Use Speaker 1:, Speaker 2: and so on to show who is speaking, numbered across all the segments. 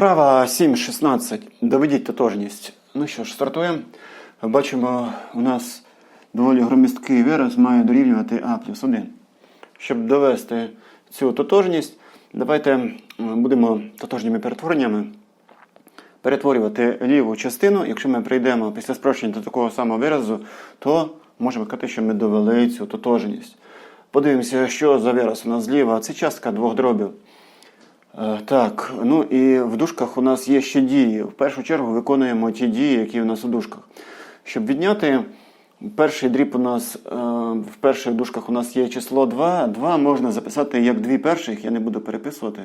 Speaker 1: Вправа 7.16. Доведіть тотожність. Ну що ж, стартуємо. Бачимо, у нас доволі громісткий вираз має дорівнювати а плюс 1. Щоб довести цю тотожність, давайте будемо тотожніми перетвореннями перетворювати ліву частину. Якщо ми прийдемо після спрощення до такого самого виразу, то можемо сказати, що ми довели цю тотожність. Подивимося, що за вираз у нас зліва. Це частка двох дробів. Е, Так, ну і в дужках у нас є ще дії. В першу чергу виконуємо ті дії, які у нас у дужках. Щоб відняти перший дріб у нас е, в перших дужках у нас є число 2. 2 можна записати як дві перших, я не буду переписувати.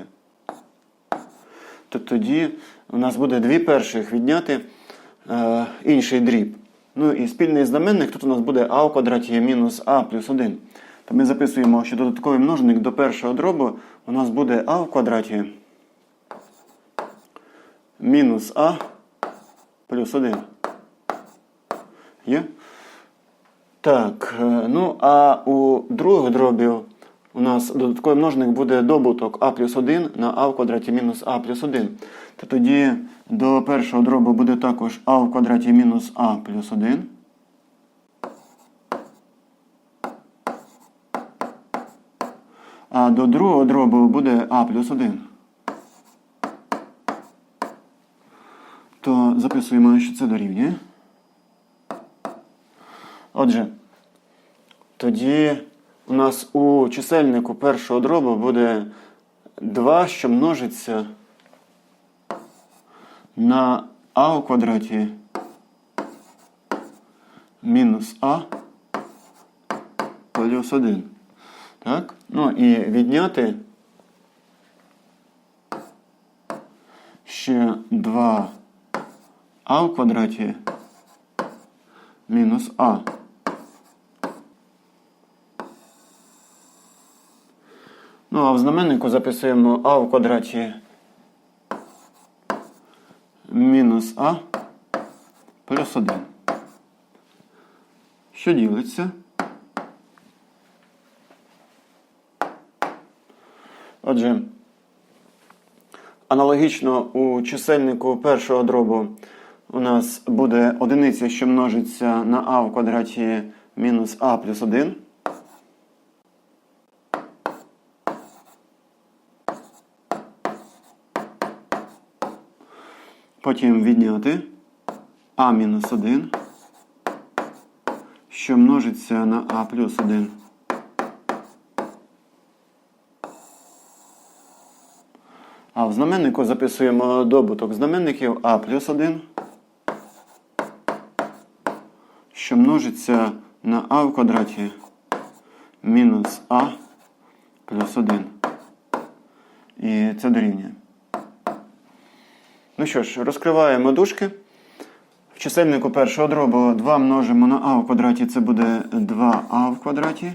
Speaker 1: То тоді у нас буде дві перших відняти е, інший дріб. Ну і спільний знаменник тут у нас буде а в квадраті мінус а плюс 1. То ми записуємо, що додатковий множник до першого дробу у нас буде а в квадраті мінус а плюс 1. Є? Так, е, ну а у других дробів у нас додатковий множник буде добуток а плюс 1 на а в квадраті мінус а плюс 1. То тоді до першого дробу буде також а в квадраті мінус а плюс 1. А до другого дробу буде а плюс 1. То записуємо, що це дорівнює. Отже, тоді у нас у чисельнику першого дробу буде 2, що множиться на а у квадраті мінус а плюс 1. Так? Ну і відняти ще 2 а в квадраті мінус а. Ну, а в знаменнику записуємо а в квадраті мінус а плюс 1. Що ділиться? Отже, аналогічно у чисельнику першого дробу у нас буде одиниця, що множиться на а в квадраті мінус а плюс 1. Потім відняти а мінус 1, що множиться на а плюс 1. А в знаменнику записуємо добуток знаменників а плюс 1, що множиться на а в квадраті мінус а плюс 1. І це дорівнює. Ну що ж, розкриваємо дужки. В чисельнику першого дробу 2 множимо на а в квадраті, це буде 2а в квадраті.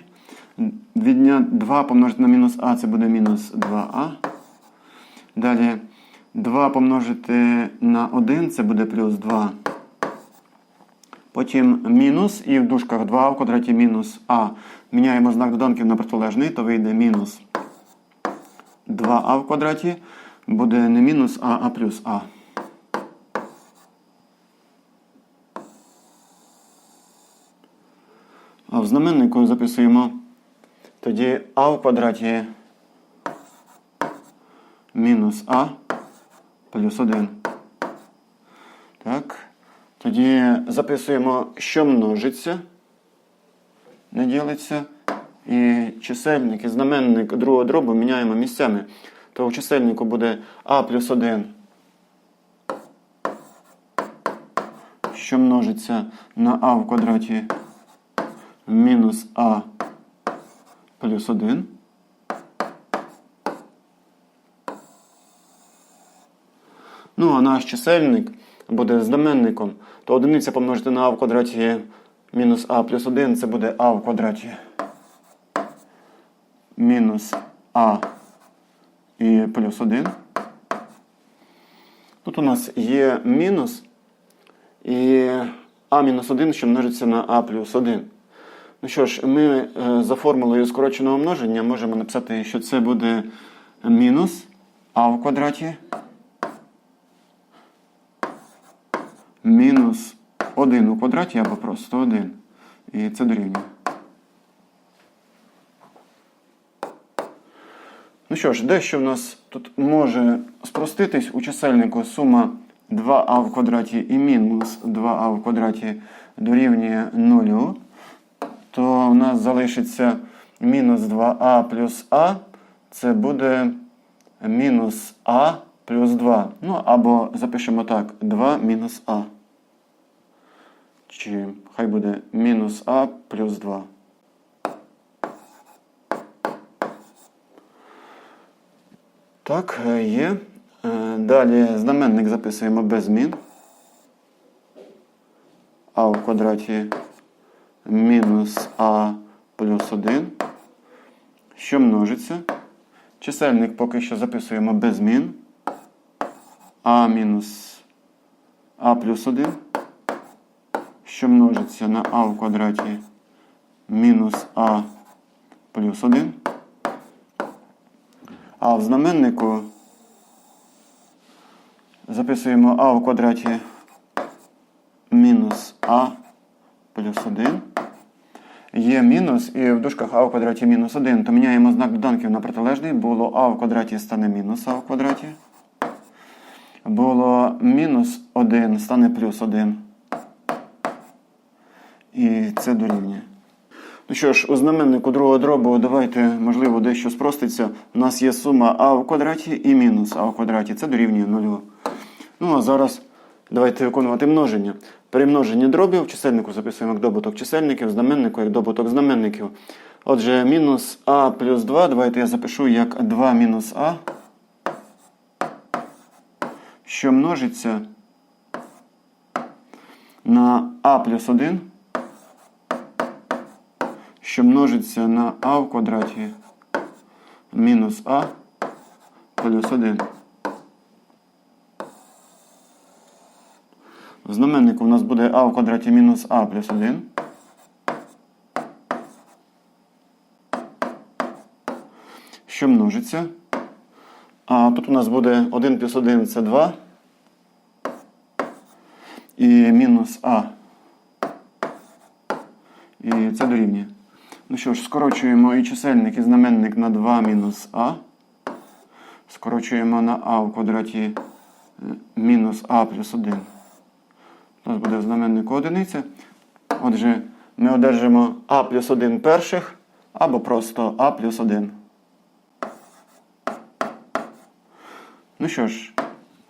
Speaker 1: Відня 2 помножити на мінус а, це буде мінус 2а. Далі 2 помножити на 1, це буде плюс 2. Потім мінус, і в дужках 2 в квадраті мінус а. Міняємо знак доданків на протилежний, то вийде мінус 2а в квадраті. Буде не мінус а, а плюс а. А в знаменнику записуємо тоді а в квадраті мінус а плюс 1. Так. Тоді записуємо, що множиться, не ділиться. І чисельник і знаменник другого дробу міняємо місцями. То у чисельнику буде а плюс 1, що множиться на а в квадраті мінус а плюс 1. Ну, а наш чисельник буде знаменником, то одиниця помножити на а в квадраті мінус а плюс 1, це буде а в квадраті мінус а і плюс 1. Тут у нас є мінус і а мінус 1, що множиться на а плюс 1. Ну що ж, ми е, за формулою скороченого множення можемо написати, що це буде мінус а в квадраті мінус 1 у квадраті або просто 1. І це дорівнює. Ну що ж, дещо в нас тут може спроститись у чисельнику сума 2а в квадраті і мінус 2а в квадраті дорівнює 0, то в нас залишиться мінус 2а плюс а, це буде мінус а плюс 2. Ну, або запишемо так, 2 мінус а. Чи хай буде мінус а плюс 2. Так, е, є. Е, Далі знаменник записуємо без змін. А в квадраті мінус а плюс 1. Що множиться? Чисельник поки що записуємо без змін. А мінус а плюс 1. Що множиться на а в квадраті мінус а плюс 1. А в знаменнику записуємо а в квадраті мінус а плюс 1. Є мінус і в дужках а в квадраті мінус 1, то міняємо знак доданків на протилежний. Було а в квадраті стане мінус а в квадраті. Було мінус 1 стане плюс 1. І це дорівнює. Ну що ж, у знаменнику другого дробу давайте, можливо, дещо спроститься. У нас є сума а в квадраті і мінус а в квадраті. Це дорівнює нулю. Ну а зараз давайте виконувати множення. При множенні дробів в чисельнику записуємо як добуток чисельників, знаменнику як добуток знаменників. Отже, мінус а плюс 2. Давайте я запишу як 2 мінус а, що множиться на а плюс 1 що множиться на а в квадраті мінус а плюс 1. В знаменнику у нас буде а в квадраті мінус а плюс 1. Що множиться? А тут у нас буде 1 плюс 1 це 2. І мінус а. І це дорівнює. Ну що ж, скорочуємо і чисельник, і знаменник на 2 мінус а. Скорочуємо на а в квадраті е, мінус а плюс 1. У нас буде в знаменнику одиниця. Отже, ми одержимо а плюс 1 перших або просто а плюс 1. Ну що ж,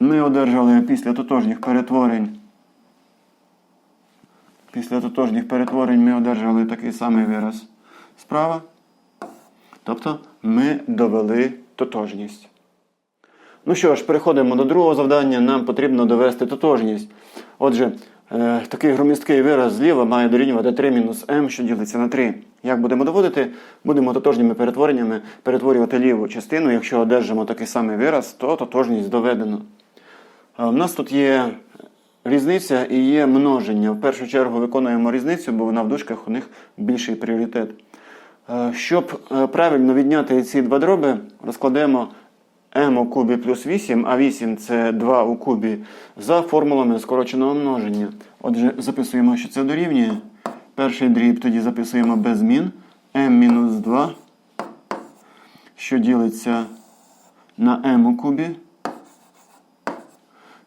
Speaker 1: ми одержали після тотожніх перетворень. Після тотожніх перетворень ми одержали такий самий вираз справа. Тобто ми довели тотожність. Ну що ж, переходимо до другого завдання. Нам потрібно довести тотожність. Отже, е, такий громісткий вираз зліва має дорівнювати 3 мінус m, що ділиться на 3. Як будемо доводити? Будемо тотожніми перетвореннями перетворювати ліву частину. Якщо одержимо такий самий вираз, то тотожність доведено. Е, У нас тут є різниця і є множення. В першу чергу виконуємо різницю, бо вона в дужках у них більший пріоритет. Е, Щоб е, правильно відняти ці два дроби, розкладемо m у кубі плюс 8, а 8 це 2 у кубі за формулами скороченого множення. Отже, записуємо, що це дорівнює. Перший дріб тоді записуємо без змін. m-2, що ділиться на m у кубі.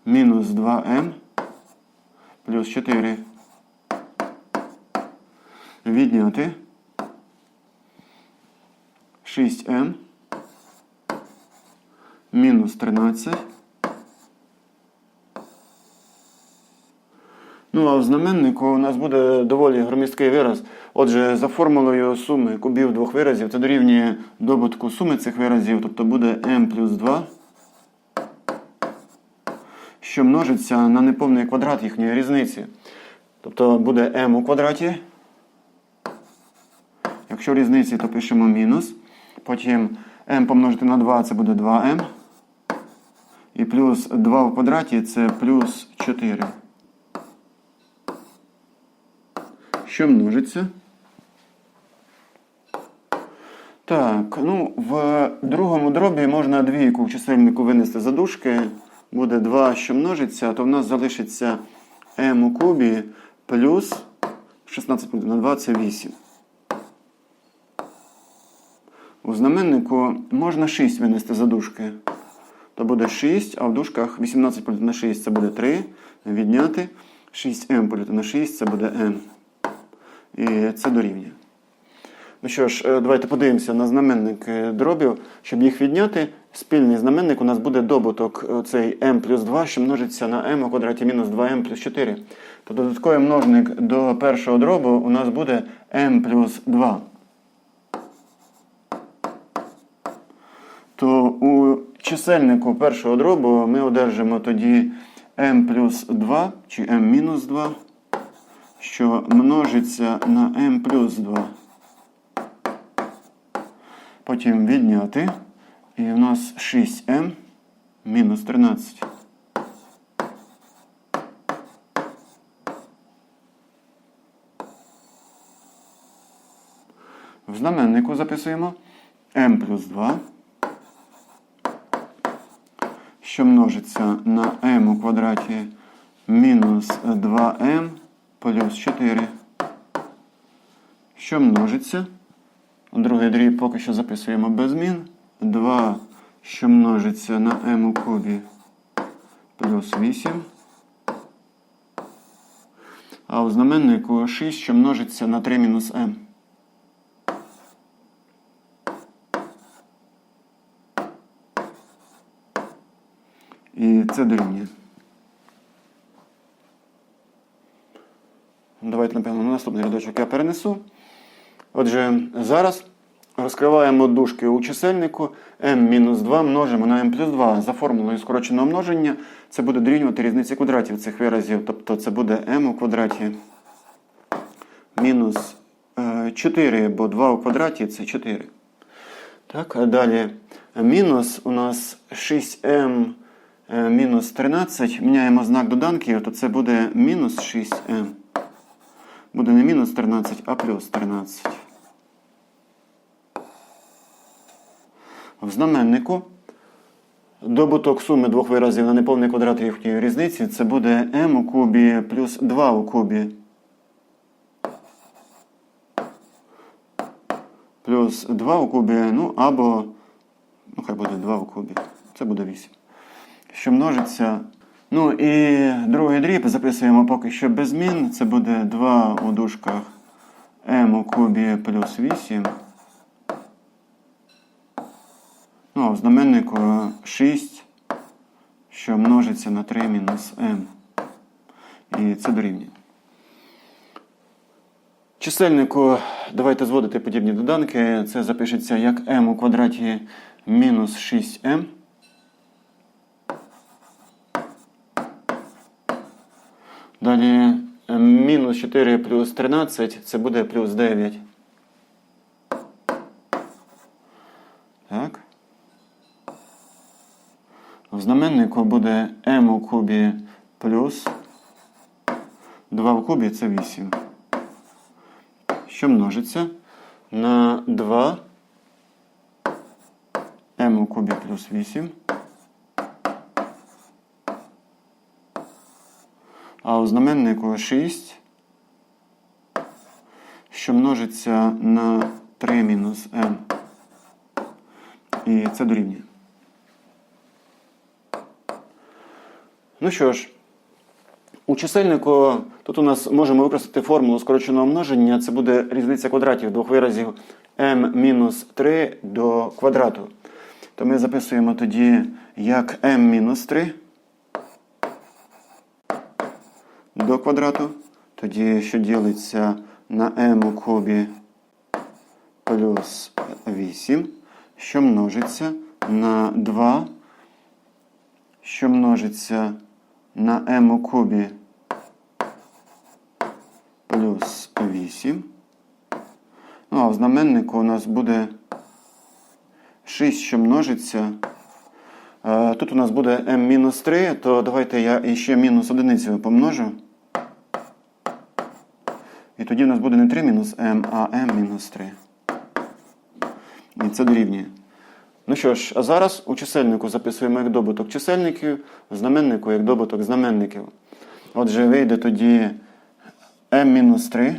Speaker 1: Мінус 2m плюс 4. Відняти 6m мінус 13. Ну, а в знаменнику у нас буде доволі громісткий вираз. Отже, за формулою суми кубів двох виразів це дорівнює добутку суми цих виразів, тобто буде m плюс 2, що множиться на неповний квадрат їхньої різниці. Тобто буде m у квадраті. Якщо різниці, то пишемо мінус. Потім m помножити на 2 це буде 2m. І плюс 2 в квадраті це плюс 4. Що множиться? Так, ну, в другому дробі можна двійку в чисельнику винести за дужки. Буде 2, що множиться, то в нас залишиться m у кубі плюс 16 на 2 це 8. У знаменнику можна 6 винести за дужки. То буде 6, а в дужках 18 поділити на 6 це буде 3. Відняти 6m поділити на 6 це буде m. І це дорівнює. Ну що ж, е, давайте подивимося на знаменник дробів. Щоб їх відняти, спільний знаменник у нас буде добуток е, цей m плюс 2, що множиться на m у квадраті мінус 2m плюс 4. То додатковий множник до першого дробу у нас буде m плюс 2. То у чисельнику першого дробу ми одержимо тоді m плюс 2 чи m мінус 2, що множиться на m плюс 2. Потім відняти. І у нас 6m мінус 13. В знаменнику записуємо m плюс 2, що множиться на m у квадраті мінус 2m плюс 4, що множиться. Другий дріб поки що записуємо без змін. 2, що множиться на m у кубі плюс 8. А у знаменнику 6, що множиться на 3 мінус m. І це дорівнює. Давайте, напевно, на наступний рядочок я перенесу. Отже, зараз розкриваємо дужки у чисельнику m-2 множимо на m плюс 2. За формулою скороченого множення це буде дорівнювати різниці квадратів цих виразів. Тобто це буде m у квадраті мінус е, 4, бо 2 у квадраті це 4. Так, а далі мінус у нас 6m е, мінус 13. Міняємо знак доданків, то це буде мінус 6m. Буде не мінус 13, а плюс 13. В знаменнику добуток суми двох виразів на неповний квадрат їхньої різниці це буде m у кубі плюс 2 у кубі. Плюс 2 у кубі, ну або, ну хай буде 2 у кубі. Це буде 8. Що множиться. Ну і другий дріб записуємо поки що без змін. Це буде 2 у дужках m у кубі плюс 8. Ну, а в знаменнику 6, що множиться на 3 мінус m. І це дорівнює. Чисельнику давайте зводити подібні доданки. Це запишеться як m у квадраті мінус 6m. Далі е, мінус 4 плюс 13 це буде плюс 9. Так. В знаменнику буде m у кубі плюс 2 в кубі це 8. Що множиться на 2 m у кубі плюс 8. А у знаменнику 6, що множиться на 3 мінус m. І це дорівнює. Ну що ж, у чисельнику тут у нас можемо використати формулу скороченого множення. Це буде різниця квадратів двох виразів m-3 до квадрату. То ми записуємо тоді як m-3 до квадрату. Тоді, що ділиться на m у кубі плюс 8, що множиться на 2, що множиться на m у кубі плюс 8. Ну, а в знаменнику у нас буде 6, що множиться. Е, Тут у нас буде m-3, то давайте я ще мінус одиницю помножу. І тоді у нас буде не 3 мінус m, а m мінус 3. І це дорівнює. Ну що ж, а зараз у чисельнику записуємо як добуток чисельників, в знаменнику як добуток знаменників. Отже, вийде тоді m-3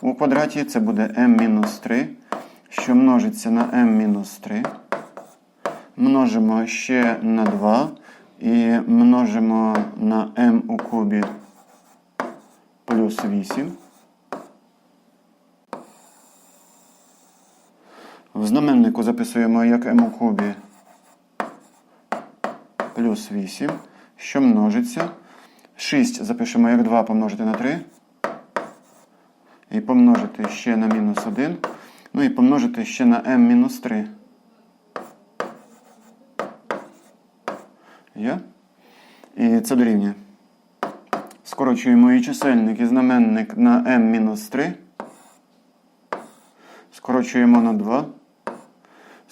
Speaker 1: у квадраті, це буде m-3, що множиться на m-3. Множимо ще на 2 і множимо на m у кубі плюс 8. В знаменнику записуємо як m у кубі плюс 8, що множиться. 6 запишемо як 2 помножити на 3. І помножити ще на мінус 1. Ну і помножити ще на m мінус 3. Є? І це дорівнює. Скорочуємо і чисельник, і знаменник на m мінус 3. Скорочуємо на 2.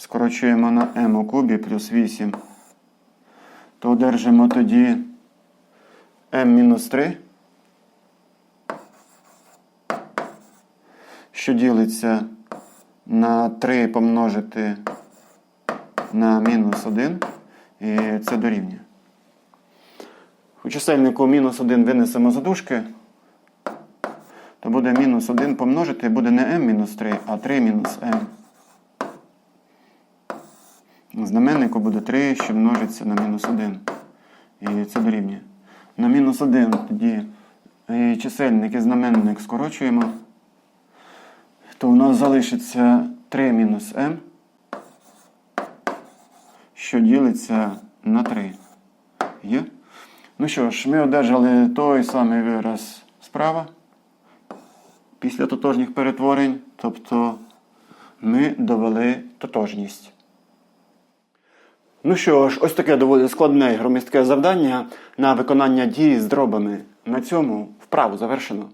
Speaker 1: Скорочуємо на m у кубі плюс 8. То одержимо тоді m мінус 3. Що ділиться на 3 помножити на мінус 1. І це дорівнює. У чисельнику мінус 1 винесемо за дужки, то буде мінус 1 помножити, буде не m мінус 3, а 3 мінус m. Знаменнику буде 3, що множиться на мінус 1. І це дорівнює. На мінус 1 тоді і чисельник і знаменник скорочуємо, то у нас залишиться 3 мінус m, що ділиться на 3. Є? Ну що ж, ми одержали той самий вираз справа після тотожніх перетворень, тобто ми довели тотожність. Ну що ж, ось таке доволі складне і громістке завдання на виконання дії з дробами. На цьому вправу завершено.